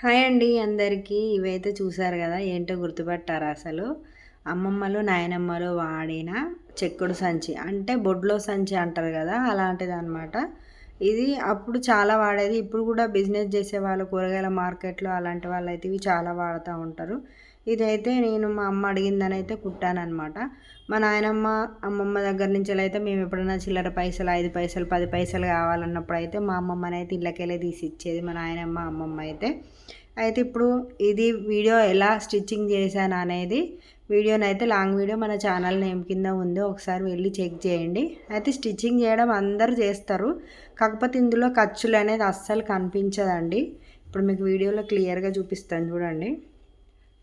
Hi అండి అందరికీ. ఇవైతే చూసారు కదా ఏంటో గుర్తుపట్టారు అసలు? అమ్మమ్మలు నాయనమ్మలు వాడిన చెక్కుడు సంచి. అంటే బొడ్లో సంచి అంటారు కదా అలాంటిది అనమాట ఇది అప్పుడు చాలా వాడేది. ఇప్పుడు కూడా బిజినెస్ చేసే వాళ్ళు కూరగాయల మార్కెట్లో అలాంటి వాళ్ళు అయితే ఇవి చాలా వాడుతూ ఉంటారు. ఇదైతే నేను మా అమ్మ అడిగిందని అయితే కుట్టానమాట మా నాయనమ్మ అమ్మమ్మ దగ్గర నుంచి అయితే మేము ఎప్పుడైనా చిల్లర పైసలు ఐదు పైసలు పది పైసలు కావాలన్నప్పుడు అయితే మా అమ్మమ్మని అయితే ఇళ్ళకెళ్ళే తీసి ఇచ్చేది మా నాయనమ్మ అమ్మమ్మ అయితే. అయితే ఇప్పుడు ఇది వీడియో ఎలా స్టిచ్చింగ్ చేశాను అనేది వీడియోని అయితే లాంగ్ వీడియో మన ఛానల్ నేమ్ కింద ఉంది. ఒకసారి వెళ్ళి చెక్ చేయండి. అయితే స్టిచ్చింగ్ చేయడం అందరు చేస్తారు. కాకపోతే ఇందులో ఖర్చులు అనేది అస్సలు కనిపించదండి. ఇప్పుడు మీకు వీడియోలో క్లియర్గా చూపిస్తాను చూడండి.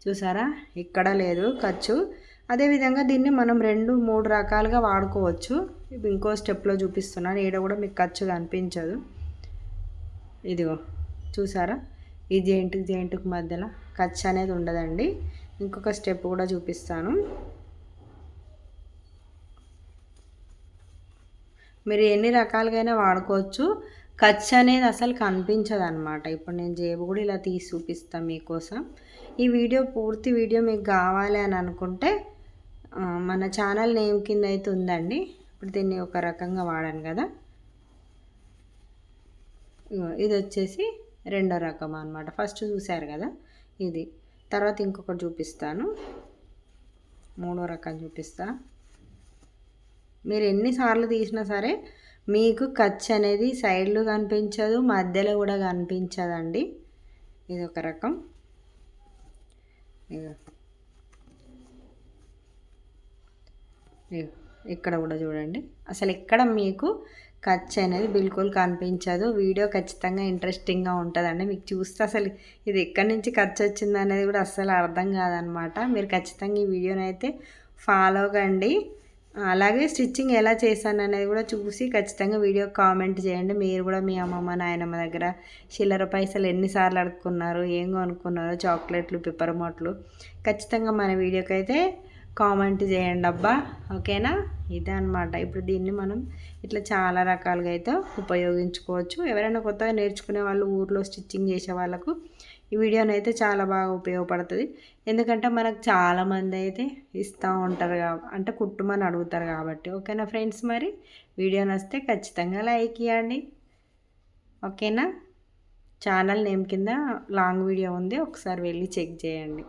చూసారా? ఇక్కడ లేదు ఖర్చు. అదేవిధంగా దీన్ని మనం రెండు మూడు రకాలుగా వాడుకోవచ్చు. ఇంకో స్టెప్లో చూపిస్తున్నాను. ఈడ కూడా మీకు ఖర్చు కనిపించదు. ఇదిగో చూసారా? ఈ జెయింట్కి జెయింట్కి మధ్యలో? ఖర్చు అనేది ఉండదండి. ఇంకొక స్టెప్ కూడా చూపిస్తాను. మీరు ఎన్ని రకాలుగా వాడుకోవచ్చు. ఖర్చు అనేది అసలు కనిపించదు అనమాట ఇప్పుడు నేను జేబు కూడా ఇలా తీసి చూపిస్తాను మీకోసం. ఈ వీడియో పూర్తి వీడియో మీకు కావాలి అని అనుకుంటే మన ఛానల్ నేమ్ కింద అయితే ఉందండి. ఇప్పుడు దీన్ని ఒక రకంగా వాడాను కదా. ఇది వచ్చేసి రెండో రకం అనమాట ఫస్ట్ చూశారు కదా ఇది. తర్వాత ఇంకొకటి చూపిస్తాను. మూడో రకం చూపిస్తా. మీరు ఎన్నిసార్లు తీసినా సరే మీకు ఖర్చు అనేది సైడ్లు కనిపించదు మధ్యలో కూడా కనిపించదండి. ఇది ఒక రకం. ఇక్కడ కూడా చూడండి. అసలు ఇక్కడ మీకు ఖర్చు అనేది బిల్కుల్ కనిపించదు. వీడియో ఖచ్చితంగా ఇంట్రెస్టింగ్గా ఉంటుందండి. మీకు చూస్తే అసలు ఇది ఎక్కడి నుంచి ఖర్చు వచ్చింది అనేది కూడా అస్సలు అర్థం కాదనమాట. మీరు ఖచ్చితంగా ఈ వీడియోని అయితే ఫాలో కండి. అలాగే స్టిచ్చింగ్ ఎలా చేశాను అనేది కూడా చూసి ఖచ్చితంగా వీడియో కామెంట్ చేయండి. మీరు కూడా మీ అమ్మమ్మ నాయనమ్మ దగ్గర చిల్లర పైసలు ఎన్నిసార్లు అడుక్కున్నారు ఏం కొనుక్కున్నారో చాక్లెట్లు పిప్పర్ మొట్లు ఖచ్చితంగా మన వీడియోకి అయితే కామెంట్ చేయండి అబ్బా. ఓకేనా? ఇదే అనమాట ఇప్పుడు దీన్ని మనం ఇట్లా చాలా రకాలుగా అయితే ఉపయోగించుకోవచ్చు. ఎవరైనా కొత్తగా నేర్చుకునే వాళ్ళు ఊర్లో స్టిచ్చింగ్ చేసే వాళ్ళకు ఈ వీడియోని అయితే చాలా బాగా ఉపయోగపడుతుంది. ఎందుకంటే మనకు చాలామంది అయితే ఇస్తూ ఉంటారు అంటే కుట్టుమని అడుగుతారు కాబట్టి. ఓకేనా ఫ్రెండ్స్ మరి? వీడియో నస్తే ఖచ్చితంగా లైక్ ఇవ్వండి ఓకేనా? ఛానల్ నేమ్ కింద లాంగ్ వీడియో ఉంది. ఒకసారి వెళ్ళి చెక్ చేయండి.